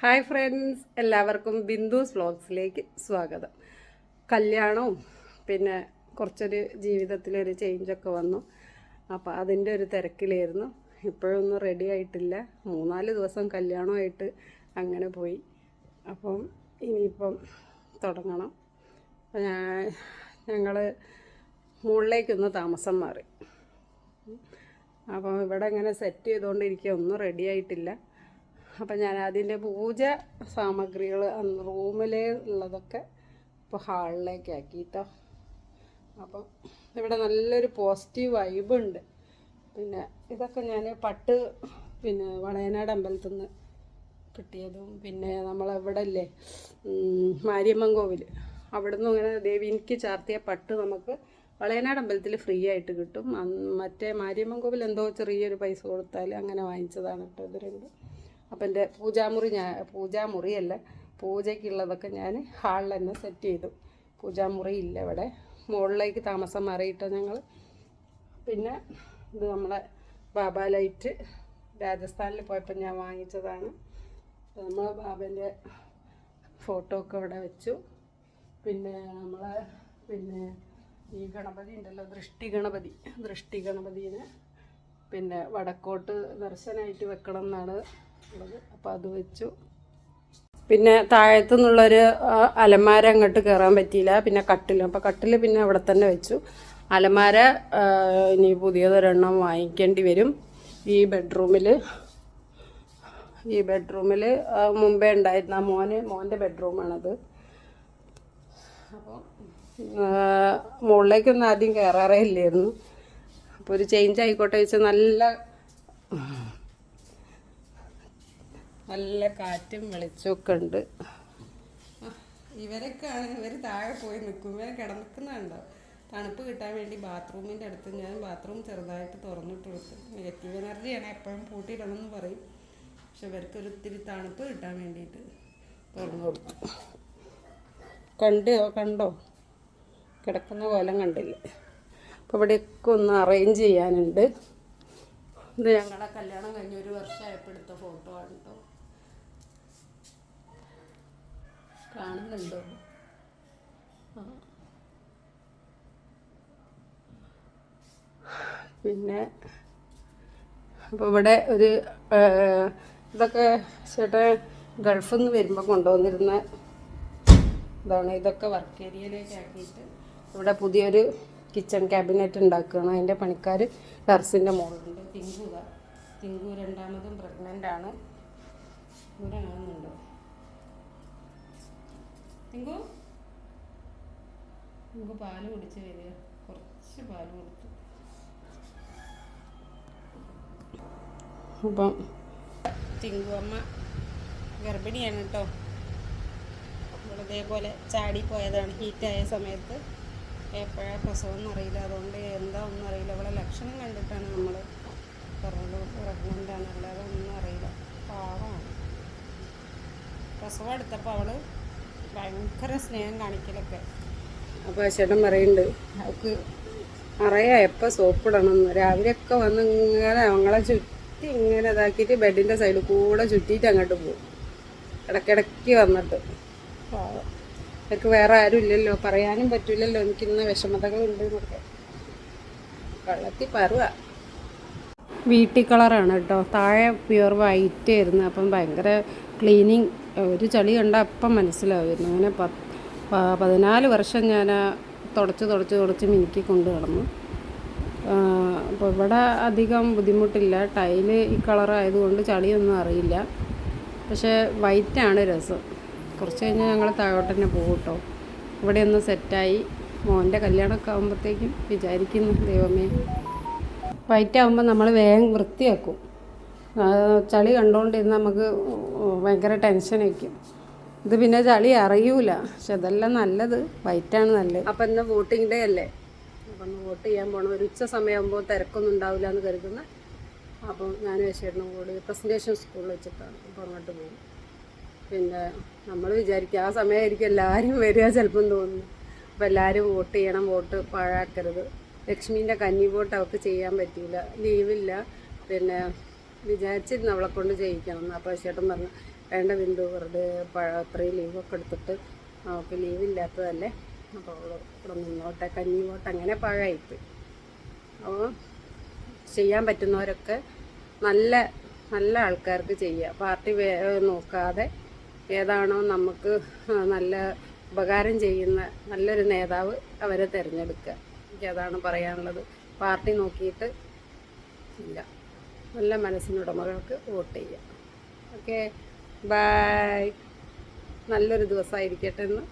Hi friends എല്ലാവർക്കും ബിന്ദുസ് വ്ളോഗ്സിലേക്ക് സ്വാഗതം. കല്യാണവും പിന്നെ കുറച്ചൊരു ജീവിതത്തിലൊരു ചേഞ്ചൊക്കെ വന്നു. അപ്പോൾ അതിന്റെ ഒരു തിരക്കിലായിരുന്നു. ഇപ്പോഴൊന്നും റെഡി ആയിട്ടില്ല. മൂന്നാൽ ദിവസം കല്യാണമായിട്ട് അങ്ങനെ പോയി. അപ്പം ഇനിയിപ്പം തുടങ്ങണം. ഞങ്ങൾ മുകളിലേക്കൊന്ന് താമസം മാറി. അപ്പം ഇവിടെ ഇങ്ങനെ സെറ്റ് ചെയ്തുകൊണ്ടിരിക്കുക. ഒന്നും റെഡി ആയിട്ടില്ല. അപ്പം ഞാൻ അതിന്റെ പൂജ സാമഗ്രികൾ റൂമിൽ ഉള്ളതൊക്കെ ഇപ്പോൾ ഹാളിലേക്ക് ആക്കി കേട്ടോ അപ്പം ഇവിടെ നല്ലൊരു പോസിറ്റീവ് വൈബ് ഉണ്ട്. പിന്നെ ഇതൊക്കെ ഞാൻ പട്ട് പിന്നെ വളയനാട് അമ്പലത്തിൽ നിന്ന് കിട്ടിയതും പിന്നെ നമ്മളെവിടെ അല്ലേ മാരിയമ്മൻ കോവിൽ. അവിടുന്ന് ഇങ്ങനെ ദേവീനിക്ക് ചാർത്തിയ പട്ട് നമുക്ക് വളയനാട് അമ്പലത്തിൽ ഫ്രീ ആയിട്ട് കിട്ടും. മറ്റേ മാരിയമ്മൻ കോവിൽ എന്തോ ചെറിയൊരു പൈസ കൊടുത്താൽ അങ്ങനെ വാങ്ങിച്ചതാണ് കേട്ടോ ഇത് രണ്ടും. അപ്പം എന്റെ പൂജാമുറി ഞാൻ പൂജാമുറിയല്ല പൂജയ്ക്കുള്ളതൊക്കെ ഞാൻ ഹാളിൽ തന്നെ സെറ്റ് ചെയ്തു. പൂജാമുറി ഇല്ല ഇവിടെ. മുകളിലേക്ക് താമസം മാറിയിട്ട് ഞങ്ങൾ പിന്നെ ഇത് നമ്മളെ ബാബ ലൈറ്റ് രാജസ്ഥാനിൽ പോയപ്പോൾ ഞാൻ വാങ്ങിച്ചതാണ്. നമ്മൾ ബാബന്റെ ഫോട്ടോ ഒക്കെ ഇവിടെ വെച്ചു. പിന്നെ നമ്മൾ പിന്നെ ഈ ഗണപതി ഉണ്ടല്ലോ ദൃഷ്ടി ഗണപതി ദൃഷ്ടി ഗണപതിനെ പിന്നെ വടക്കോട്ട് ദർശനമായിട്ട് വെക്കണം എന്നാണ് ഉള്ളത്. അപ്പോൾ അത് വെച്ചു. പിന്നെ താഴത്തു നിന്നുള്ളൊരു അലമാര അങ്ങോട്ട് കയറാൻ പറ്റിയില്ല. പിന്നെ കട്ടിൽ അപ്പോൾ കട്ടിൽ പിന്നെ അവിടെ തന്നെ വെച്ചു. അലമാര ഇനി പുതിയതൊരെണ്ണം വാങ്ങിക്കേണ്ടി വരും. ഈ ബെഡ്റൂമിൽ ഈ ബെഡ്റൂമിൽ മുമ്പേ ഉണ്ടായിരുന്ന മോന് മോന്റെ ബെഡ്റൂമാണത്. അപ്പോൾ മുകളിലേക്കൊന്നും ആദ്യം കയറാറേ ഇല്ലായിരുന്നു. അപ്പോൾ ഒരു ചേഞ്ച് ആയിക്കോട്ടെ വെച്ചാൽ നല്ല നല്ല കാറ്റും വെളിച്ചമൊക്കെ ഉണ്ട് ഇവരൊക്കെയാണ് ഇവർ താഴെ പോയി നിൽക്കും. ഇവരെ കിടന്നിക്കുന്നുണ്ടോ തണുപ്പ് കിട്ടാൻ വേണ്ടി ബാത്റൂമിന്റെ അടുത്ത് ഞാൻ ബാത്റൂം ചെറുതായിട്ട് തുറന്നിട്ട് കൊടുത്തു നെഗറ്റീവ് എനർജിയാണ് എപ്പോഴും പൂട്ടിയിടണമെന്ന് പറയും. പക്ഷെ ഇവർക്കൊരു ഇത്തിരി തണുപ്പ് കിട്ടാൻ വേണ്ടിയിട്ട് തുറന്നു കൊടുത്തു. കണ്ടോ കണ്ടോ? കിടക്കുന്ന കോലം കണ്ടില്ലേ? അപ്പോൾ ഇവിടെയൊക്കെ ഒന്ന് അറേഞ്ച് ചെയ്യാനുണ്ട്. ഇത് ഞങ്ങളുടെ കല്യാണം കഴിഞ്ഞ ഒരു വർഷമായപ്പോൾ എടുത്ത ഫോട്ടോ ആണ് കേട്ടോ കാണുന്നുണ്ടോ? പിന്നെ അപ്പോൾ ഇവിടെ ഒരു ഇതൊക്കെ ചേട്ടൻ ഗൾഫിൽ നിന്ന് വരുമ്പോൾ കൊണ്ടുവന്നിരുന്ന ഇതാണ്. ഇതൊക്കെ വർക്ക് ഏരിയയിലേക്ക് ആക്കിയിട്ട് ഇവിടെ പുതിയൊരു കിച്ചൺ ക്യാബിനറ്റ് ഉണ്ടാക്കുകയാണ്. അതിന്റെ പണിക്കാർ ടെറസിന്റെ മുകളിലുണ്ട് തിങ്കു ഇതാ. തിങ്കു രണ്ടാമതും പ്രഗ്നന്റ് ആണ്. ഇവിടെ കാണുന്നുണ്ടോ തിങ്കു നമുക്ക് പാൽ കുടിച്ച് വരിക. കുറച്ച് പാൽ കൊടുത്തു. അപ്പം തിങ്കു അമ്മ ഗർഭിണിയാണ് കേട്ടോ നമ്മൾ ഇതേപോലെ ചാടി പോയതാണ്. ഹീറ്റായ സമയത്ത്. എപ്പോഴാണ് പ്രസവം എന്നറിയില്ല അതുകൊണ്ട് എന്താ ഒന്നും അറിയില്ല. അവളെ ലക്ഷണം കണ്ടിട്ടാണ് നമ്മൾ പറഞ്ഞത്. പ്രഗ്നന്റ് ആണ് അല്ലാതെ ഒന്നും അറിയില്ല. പാവമാണ്. പ്രസവം എടുത്തപ്പോൾ അവൾ ഭയങ്കര സ്നേഹം കാണിക്കലൊക്കെ. അപ്പോൾ ചേട്ടൻ പറയുന്നുണ്ട് അവക്ക് അറിയാം എപ്പോൾ സോപ്പിടണമെന്ന് രാവിലെയൊക്കെ വന്ന് ഇങ്ങനെ അവങ്ങളെ ചുറ്റി ഇങ്ങനെ ഇതാക്കിയിട്ട് ബെഡിന്റെ സൈഡിൽ കൂടെ ചുറ്റിയിട്ട് അങ്ങോട്ട് പോകും. ഇടയ്ക്കിടയ്ക്ക് വന്നിട്ട്. അവർക്ക് വേറെ ആരും ഇല്ലല്ലോ പറയാനും പറ്റില്ലല്ലോ എനിക്കിന്ന് വിഷമതകളുണ്ട് എന്നൊക്കെ വെള്ളത്തിൽ പറുക വീട്ടി കളറാണ് കേട്ടോ. താഴെ പ്യുവർ വൈറ്റ് ആയിരുന്നു. അപ്പം ഭയങ്കര ക്ലീനിങ് ഒരു ചളി കണ്ട അപ്പം മനസ്സിലാവുമായിരുന്നു. അങ്ങനെ പത്ത് പതിനാല് വർഷം ഞാൻ തുടച്ച് തുടച്ച് തുടച്ച് മിനുക്കി കൊണ്ട് കിടന്നു അപ്പോൾ ഇവിടെ അധികം ബുദ്ധിമുട്ടില്ല. ടൈൽ ഈ കളറായതുകൊണ്ട് ചളിയൊന്നും അറിയില്ല. പക്ഷേ വൈറ്റാണ് രസം. കുറച്ച് കഴിഞ്ഞാൽ ഞങ്ങൾ താഴോട്ട് തന്നെ പോകും കേട്ടോ. ഇവിടെ ഒന്ന് സെറ്റായി. മോന്റെ കല്യാണമൊക്കെ ആകുമ്പോഴത്തേക്കും വിചാരിക്കുന്നു ദൈവമേ. വൈറ്റാകുമ്പോൾ നമ്മൾ വേഗം വൃത്തിയാക്കും. ചളി കണ്ടുകൊണ്ടിരുന്ന് നമുക്ക് ഭയങ്കര ടെൻഷൻ വയ്ക്കും ഇത് പിന്നെ ചളി അറിയൂല. പക്ഷെ അതെല്ലാം നല്ലത് വൈറ്റാണ് നല്ലത്. അപ്പം ഇന്ന് വോട്ടിംഗ് ഡേ അല്ലേ? അപ്പം വോട്ട് ചെയ്യാൻ പോകണം ഒരു ഉച്ച സമയമാകുമ്പോൾ തിരക്കൊന്നും ഉണ്ടാവില്ല എന്ന് കരുതുന്ന അപ്പം ഞാൻ ചേട്ടനും കൂടി പ്രസന്റേഷൻ സ്കൂളിൽ വെച്ചിട്ടാണ് അപ്പോൾ അങ്ങോട്ട് പോകും പിന്നെ നമ്മൾ വിചാരിക്കുക ആ സമയമായിരിക്കും എല്ലാവരും വരിക ചിലപ്പം തോന്നുന്നു. അപ്പോൾ എല്ലാവരും വോട്ട് ചെയ്യണം വോട്ട് പാഴാക്കരുത്. ലക്ഷ്മീന്റെ കന്നി വോട്ട് അവൾക്ക് ചെയ്യാൻ പറ്റിയില്ല ലീവില്ല. പിന്നെ വിചാരിച്ചിരുന്നു അവളെ കൊണ്ട് ചെയ്യിക്കണം എന്ന്. അപ്പോൾ ചേട്ടൻ പറഞ്ഞു വേണ്ട ബിന്ദു വെറുതെ അത്രയും ലീവൊക്കെ എടുത്തിട്ട് അവൾക്ക് ലീവില്ലാത്തതല്ലേ അപ്പോൾ അവൾ ഇവിടെ നിന്നോട്ടെ കഞ്ഞി പോട്ടെ അങ്ങനെ പാഴായിപ്പോയി. അപ്പോൾ ചെയ്യാൻ പറ്റുന്നവരൊക്കെ നല്ല നല്ല ആൾക്കാർക്ക് ചെയ്യുക പാർട്ടി നോക്കാതെ ഏതാണോ നമുക്ക് നല്ല ഉപകാരം ചെയ്യുന്ന നല്ലൊരു നേതാവ് അവരെ തിരഞ്ഞെടുക്കുക. എനിക്കതാണ് പറയാനുള്ളത്. പാർട്ടി നോക്കിയിട്ട് ഇല്ല. നല്ല മനസ്സിനുടമകൾക്ക് വോട്ട് ചെയ്യുക ഓക്കെ? ബായ് നല്ലൊരു ദിവസമായിരിക്കട്ടെ എന്ന്